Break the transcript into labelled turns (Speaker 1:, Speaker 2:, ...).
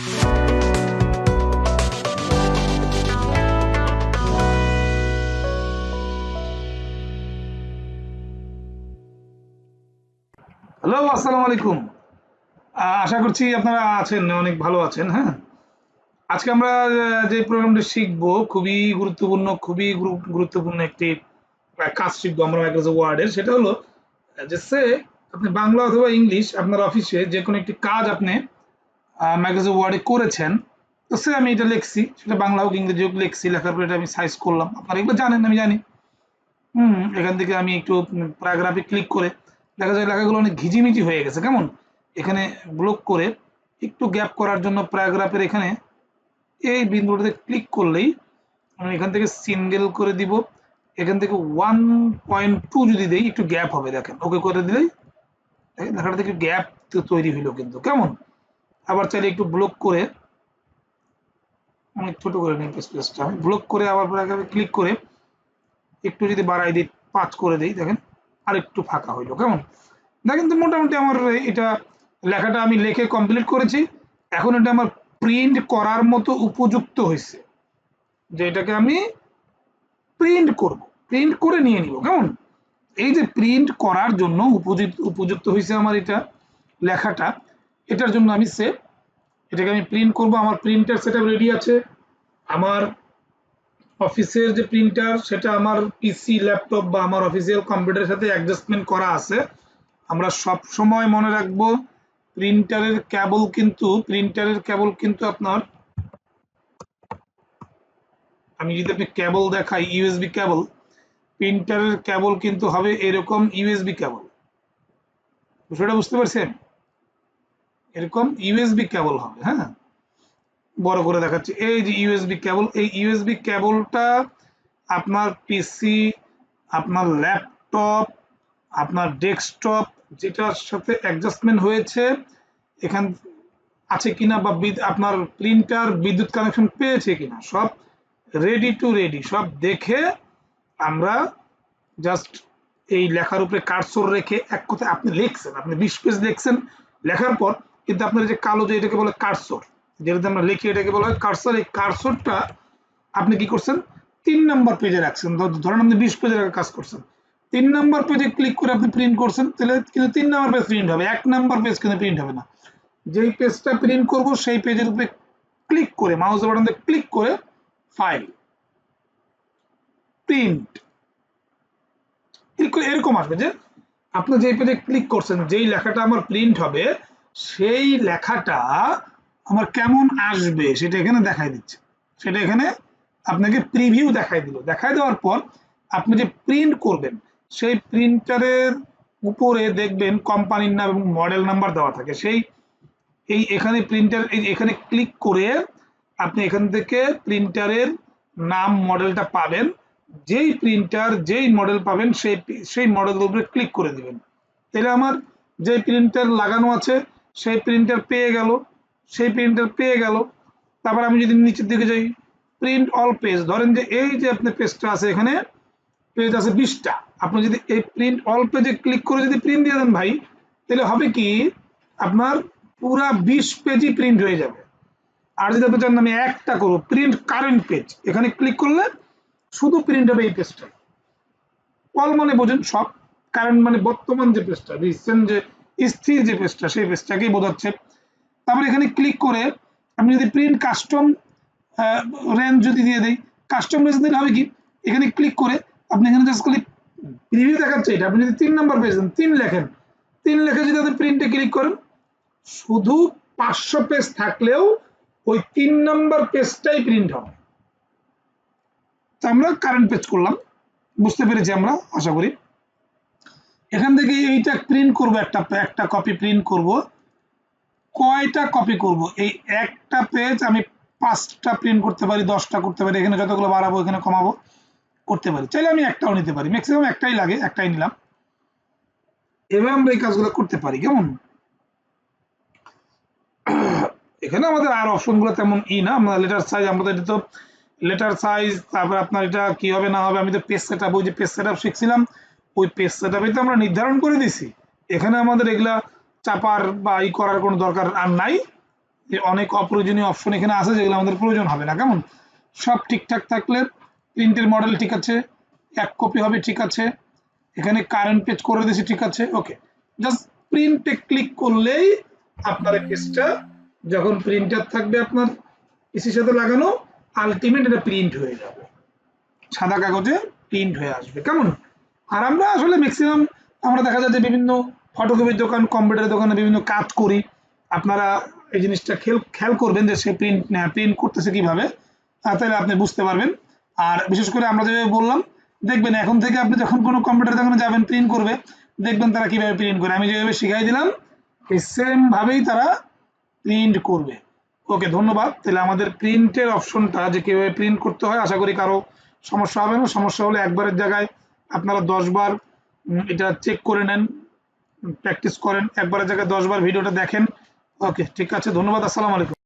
Speaker 1: Hello, আসসালামু আলাইকুম। আশা করছি আপনারা আছেন, অনেক ভালো আছেন হ্যাঁ? আজকে আমরা যে প্রোগ্রামটি শিখব, খুবই গুরুত্বপূর্ণ খুবই গুরুত্বপূর্ণ একটি কাজ শিখব আমরা মাইক্রোসফট ওয়ার্ডের সেটা হলো যে সে, আপনি বাংলা অথবা ইংলিশ আপনার অফিসে যে কোনো একটি কাজ আপনি মাইক্রোসফট ওয়ার্ডে করেছেন। তো সে আমি এটা লিখছি, সেটা বাংলা হোক, ইংরেজি হোক লিখছি, লেখার পরে এটা আমি সাইজ করলাম। আপনারা এগুলো জানেন, আমি জানি। হুম, এখান থেকে আমি একটু প্যারাগ্রাফে ক্লিক করে, দেখা যায় লেখাগুলো অনেক ঘিজিমিজি হয়ে গেছে, কেমন? এখানে ব্লক করে একটু গ্যাপ করার জন্য প্যারাগ্রাফের এখানে এই বিন্দুটাতে ক্লিক করলেই আমি এখান থেকে সিঙ্গেল করে দিব। এখান থেকে ওয়ান পয়েন্ট টু যদি দেই, একটু গ্যাপ হবে, দেখেন। ওকে করে দিলেই লেখাটা থেকে গ্যাপ তৈরি হইল কিন্তু, কেমন? আবার চাইলে একটু ব্লক করে, অনেক ছোট করে নিই স্পেসটা আমি ব্লক করে আবার ক্লিক করে একটু যদি বাড়াই দিই, পাঁচ করে দিই, দেখেন আর একটু ফাঁকা হইল, কেমন? দেখেন তো মোটামুটি আমার এটা লেখাটা আমি লিখে কমপ্লিট করেছি। এখন এটা আমার প্রিন্ট করার মতো উপযুক্ত হয়েছে যে এটাকে আমি প্রিন্ট করব। প্রিন্ট করে নিয়ে নিব, কেমন? এই যে প্রিন্ট করার জন্য উপযুক্ত উপযুক্ত হয়েছে আমার এটা লেখাটা, এটার জন্য আমি সে এটাকে আমি প্রিন্ট করব। আমার প্রিন্টার সেটা রেডি আছে। আমার অফিসের যে প্রিন্টার সেটা আমার পিসি ল্যাপটপ বা আমার অফিসিয়াল কম্পিউটারের সাথে অ্যাডজাস্টমেন্ট করা আছে। আমরা সব সময় মনে রাখব প্রিন্টারের কেবল কিন্তু প্রিন্টারের কেবল কিন্তু আপনার, আমি যদি আপনি কেবল দেখাই ইউএসবি কেবল প্রিন্টারের কেবল কিন্তু হবে এরকম ইউএসবি কেবল বিষয়টা বুঝতে পারছেন? এরকম ইউএসবি কেবল হবে হ্যাঁ? বড় করে দেখাচ্ছি। এই যে ইউএসবি কেবল এই ইউএসবি কেবলটা আপনার পিসি আপনার ল্যাপটপ আপনার ডেস্কটপ যেটার সাথে অ্যাডজাস্টমেন্ট হয়েছে, এখান, আছে কিনা বা আপনার প্রিন্টার বিদ্যুৎ কানেকশন পেয়েছে কিনা, সব রেডি টু রেডি সব দেখে আমরা জাস্ট এই লেখার উপরে কার্সর রেখে এক কথায় আপনি লিখছেন, আপনি বিশ পেজ লিখছেন, লেখার পর কিন্তু আপনার যে কালো যে এটাকে বলে কার্সর, যেটাতে আমরা লিখি এটাকে বলা হয় কার্সর, এই কার্সরটা আপনি কি করছেন? তিন নাম্বার পেজে রাখছেন। ধরেন আপনি বিশ পেজের কাজ করছেন। তিন নাম্বার পেজে ক্লিক করে আপনি প্রিন্ট করছেন, তাহলে কিন্তু তিন নাম্বার পেজ প্রিন্ট হবে। এক নাম্বার পেজ কিন্তু প্রিন্ট হবে না। যেই পেজটা প্রিন্ট করব, সেই পেজের উপরে ক্লিক করে মাউস বাটন দিয়ে ক্লিক করে ফাইল প্রিন্ট ক্লিক করে এরকম আসবে যে আপনি যেই পেজে ক্লিক করছেন, যেই লেখাটা আমার প্রিন্ট হবে সেই লেখাটা আমার কেমন আসবে সেটা এখানে দেখাই দিচ্ছে। সেটা এখানে আপনাকে প্রিভিউ দেখাই দিল। দেখাই দেওয়ার পর আপনি যে প্রিন্ট করবেন, সেই প্রিন্টারের উপরে দেখবেন কোম্পানির নাম এবং মডেল নাম্বার দেওয়া থাকে। সেই, এই এখানে প্রিন্টার এই এখানে ক্লিক করে আপনি এখান থেকে প্রিন্টারের নাম মডেলটা পাবেন। যেই প্রিন্টার যেই মডেল পাবেন, সেই সেই মডেলের উপরে ক্লিক করে দিবেন। তাহলে আমার যে প্রিন্টার লাগানো আছে সেই প্রিন্টার পেয়ে গেল, সেই প্রিন্টার পেয়ে গেল। তারপর আমি যদি নিচের দিকে যাই প্রিন্ট অল পেজ ধরেন যে এই যে আপনার পেজটা আছে এখানে পেজ আছে বিশটা। আপনি যদি এই প্রিন্ট অল পেজে ক্লিক করে যদি প্রিন্ট দিয়ে দেন ভাই, তাহলে হবে কি, আপনার পুরা বিশ পেজই প্রিন্ট হয়ে যাবে। আর যদি আপনি চান আমি একটা করব প্রিন্ট কারেন্ট পেজ এখানে ক্লিক করলে শুধু প্রিন্ট হবে এই পেজটা অল মানে বোঝেন সব কারেন্ট মানে বর্তমান যে পেজটা রিসেন্ট যে স্থির যে পেজটা সেই পেজটাকেই বোঝাচ্ছে। তারপর এখানে ক্লিক করে আমি যদি প্রিন্ট কাস্টম রেঞ্জ যদি দিয়ে দেই কাস্টম রেঞ্জ দিলে হবে কি? এখানে ক্লিক করে আপনি এখানে জাস্ট খালি প্রিভিউ দেখাচ্ছে এটা। আপনি যদি তিন নম্বর পেজ দেন, তিন লেখেন। তিন লেখে যদি আপনি প্রিন্টে ক্লিক করেন, শুধু পাঁচশো পেজ থাকলেও ওই তিন নম্বর পেজটাই প্রিন্ট হবে। তো আমরা কারেন্ট পেজ করলাম। বুঝতে পেরেছি আমরা, আশা করি। এখান থেকে এইটা প্রিন্ট করব, একটা একটা কপি প্রিন্ট করব। কয়টা কপি করব? এই একটা পেজ আমি পাঁচটা প্রিন্ট করতে পারি, দশটা করতে পারি, এখানে যতগুলো বাড়াবো, এখানে কমাবো, করতে পারি। চাইলে আমি একটাও নিতে পারি ম্যাক্সিমাম একটাই লাগে, একটাই নিলাম। এভাবে আমরা এই কাজগুলো করতে পারি, কেমন? এখানে আমাদের আর অপশনগুলো তেমন ই না, আমরা লেটার সাইজ আমাদের তো লেটার সাইজ তারপর আপনার এটা কি হবে, না হবে, আমি তো পেজ সেট আপ ওই যে পেজ সেট আপ শিখছিলাম। ওই পেজ সেট আপে তো আমরা নির্ধারণ করে দিছি। এখানে আমাদের এগুলা চাপার বা ই করার কোনো দরকার আর নাই। যে অনেক অপ্রয়োজনীয় অপশন এখানে আছে যেগুলো আমাদের প্রয়োজন হবে না। কেমন? সব ঠিকঠাক থাকলে প্রিন্টের মডেল ঠিক আছে, এক কপি হবে ঠিক আছে। এখানে কারেন্ট পেজ করে দিছি ঠিক আছে ওকে জাস্ট প্রিন্টে ক্লিক করলেই আপনার কেসটা যখন প্রিন্টার থাকবে আপনার পিসির সাথে লাগানো আলটিমেট এটা প্রিন্ট হয়ে যাবে। সাদা কাগজে প্রিন্ট হয়ে আসবে। কেমন? আর আমরা আসলে ম্যাক্সিমাম আমরা দেখা যায় যে বিভিন্ন ফটোকপির দোকান কম্পিউটারের দোকানে বিভিন্ন কাজ করি। আপনারা এই জিনিসটা খেল, খেয়াল করবেন যে সে প্রিন্ট প্রিন্ট করতেছে কীভাবে। তাহলে আপনি বুঝতে পারবেন। আর বিশেষ করে আমরা যেভাবে বললাম, দেখবেন এখন থেকে আপনি যখন কোনো কম্পিউটার দোকানে যাবেন প্রিন্ট করবে, দেখবেন তারা কীভাবে প্রিন্ট করে। আমি যেভাবে শিখাই দিলাম, এই সেমভাবেই তারা প্রিন্ট করবে। ওকে, ধন্যবাদ। তাহলে আমাদের প্রিন্টের অপশনটা যে কীভাবে প্রিন্ট করতে হয়, আশা করি কারও সমস্যা হবে না। সমস্যা হলে একবারের জায়গায় আপনারা দশবার এটা চেক করে নেন প্র্যাকটিস করেন। একবারের জায়গায় দশবার ভিডিওটা দেখেন। ওকে ঠিক আছে, ধন্যবাদ, আসসালামু আলাইকুম।